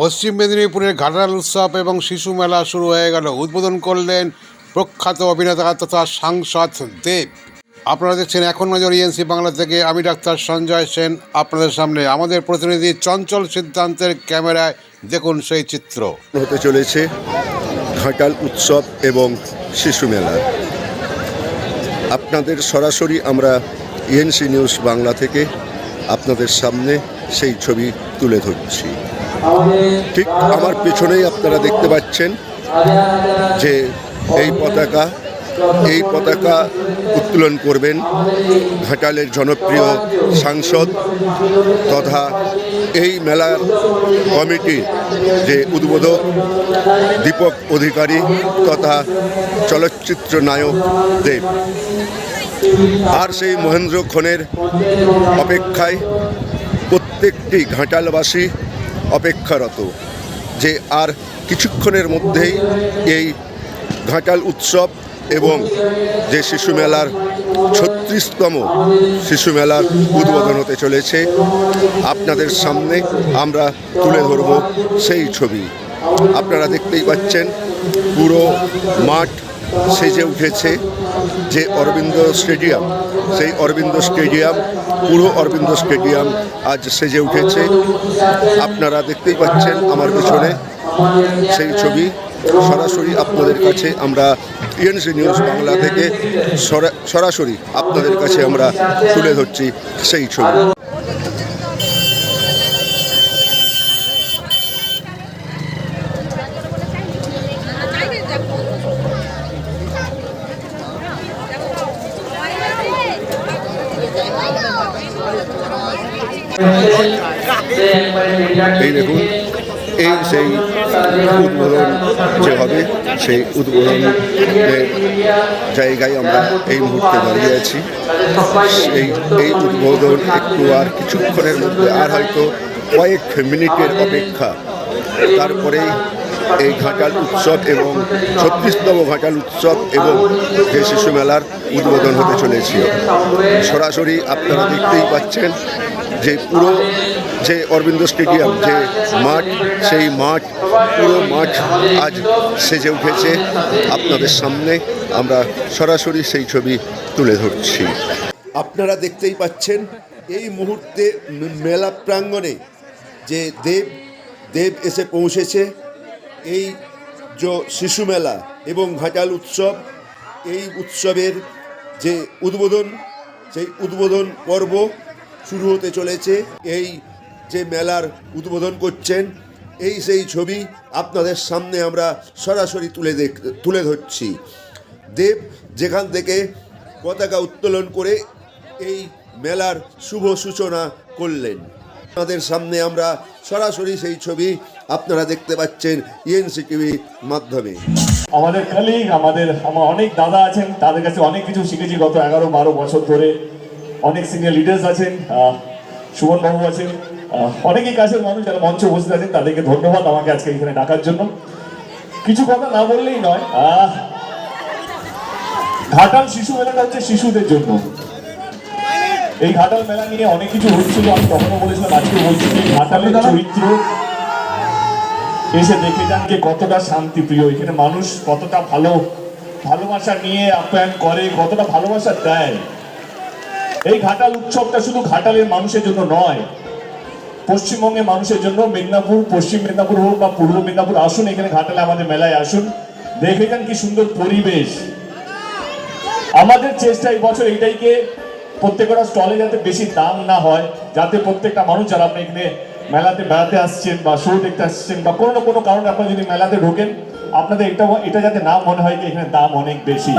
পশ্চিম মেদিনীপুরের ঘাটাল উৎসব এবং শিশু মেলা শুরু হয়ে গেল। উদ্বোধন করলেন প্রখ্যাত অভিনেতা তথা সাংসদ দেব। আপনারা দেখছেন এখন নজর ইএনসি বাংলা থেকে। আমি ডাক্তার সঞ্জয় সেন, আপনাদের সামনে। আমাদের প্রতিনিধি চঞ্চল সিদ্ধান্তের ক্যামেরায় দেখুন সেই চিত্র। হতে চলেছে ঘাটাল উৎসব এবং শিশু মেলা। আপনাদের সরাসরি আমরা ইএনসি নিউজ বাংলা থেকে আপনাদের সামনে সেই ছবি তুলে ধরছি। ঠিক আমার পেছনেই আপনারা দেখতে পাচ্ছেন যে এই পতাকা এই পতাকা উত্তোলন করবেন ঘাটালের জনপ্রিয় সাংসদ তথা এই মেলার কমিটির যে উদ্বোধক, দীপক অধিকারী তথা চলচ্চিত্র নায়ক দেব। আর সেই মহেন্দ্র খনের অপেক্ষায় প্রত্যেকটি ঘাটালবাসী অপেক্ষারত যে আর কিছুক্ষণের মধ্যেই এই ঘাটাল উৎসব এবং যে শিশু মেলার ছত্রিশতম শিশু মেলার উদ্বোধন হতে চলেছে, আপনাদের সামনে আমরা তুলে ধরব সেই ছবি। আপনারা দেখতেই পাচ্ছেন, পুরো মাঠ সেজে উঠেছে যে অরবিন্দ স্টেডিয়াম। সেই অরবিন্দ স্টেডিয়াম পুরো অরবিন্দ স্টেডিয়াম আজ সেজে উঠেছে। আপনারা দেখতেই পাচ্ছেন আমার পিছনে সেই ছবি। সরাসরি আপনাদের কাছে আমরা ইএনসি নিউজ বাংলা থেকে সরা- সরাসরি আপনাদের কাছে আমরা তুলে ধরছি সেই ছবি। এই দেখুন, এই সেই উদ্বোধন যে হবে, সেই উদ্বোধনের জায়গায় আমরা এই মুহূর্তে দাঁড়িয়ে আছি। এই এই উদ্বোধন একটু আর কিছুক্ষণের মধ্যে, আর হয়তো কয়েক মিনিটের অপেক্ষা। তারপরেই এই ঘাটাল উৎসব এবং ছত্রিশতম ঘাটাল উৎসব এবং যে শিশু মেলার উদ্বোধন হতে চলেছে সরাসরি আপনারা দেখতেই পাচ্ছেন যে পুরো যে অরবিন্দ স্টেডিয়াম, যে মাঠ, সেই মাঠ, পুরো মাঠ আজ সেজে উঠেছে আপনাদের সামনে। আমরা সরাসরি সেই ছবি তুলে ধরছি। আপনারা দেখতেই পাচ্ছেন, এই মুহূর্তে মেলা প্রাঙ্গণে যে দেব দেব এসে পৌঁছেছে, এই যে শিশু মেলা এবং ঘাটাল উৎসব, এই উৎসবের যে উদ্বোধন, সেই উদ্বোধন পর্ব শুরু হতে চলেছে। এই যে মেলার উদ্বোধন করছেন, এই সেই ছবি আপনাদের সামনে আমরা সরাসরি তুলে দেখ, তুলে ধরছি। দেব যেখান থেকে পতাকা উত্তোলন করে এই মেলার শুভ সূচনা করলেন। আপনাদের সামনে আমরা সরাসরি সেই ছবি আপনারা দেখতে পাচ্ছেন ইএনসি টিভির মাধ্যমে। আমাদের কলিগ আমাদের, আমার অনেক দাদা আছেন, তাদের কাছে অনেক কিছু শিখেছি গত এগারো বারো বছর ধরে। অনেক সিনিয়র লিডার্স আছেন সুমন বাবু আছেন অনেকেই কাছের মানুষ যারা মঞ্চে বসে আছেন তাদেরকে ধন্যবাদ আমাকে আজকে এখানে ডাকার জন্য। কিছু কথা না বললেই নয় ঘাটাল শিশু মেলাটা হচ্ছে শিশুদের জন্য। এই ঘাটাল মেলা নিয়ে অনেক কিছু হচ্ছিল আমি তখনও বলেছিলাম আজকে বলছি যে ঘাটালের চরিত্র এসে দেখে যান যে কতটা শান্তিপ্রিয়। এখানে মানুষ কতটা ভালো ভালোবাসা নিয়ে আপ্যায়ন করে কতটা ভালোবাসা দেয়। এই ঘাটাল উৎসবটা শুধু ঘাটালের মানুষের জন্য নয়, পশ্চিমবঙ্গের মানুষের জন্য, মেদিনীপুর, পশ্চিম মেদিনীপুর হোক বা পূর্ব মেদিনীপুর আসুন, এখানে ঘাটালে আমাদের মেলায় আসুন। দেখে যান কি সুন্দর পরিবেশ। আমাদের চেষ্টা এই বছর এইটাইকে প্রত্যেকটা স্টলে যাতে বেশি দাম না হয়, যাতে প্রত্যেকটা মানুষ যারা আপনি এখানে মেলাতে বেড়াতে আসছেন বা শো দেখতে আসছেন বা কোনো না কোনো কারণে আপনারা যদি মেলাতে ঢোকেন, আপনাদের এটা এটা যাতে না মনে হয় যে এখানে দাম অনেক বেশি।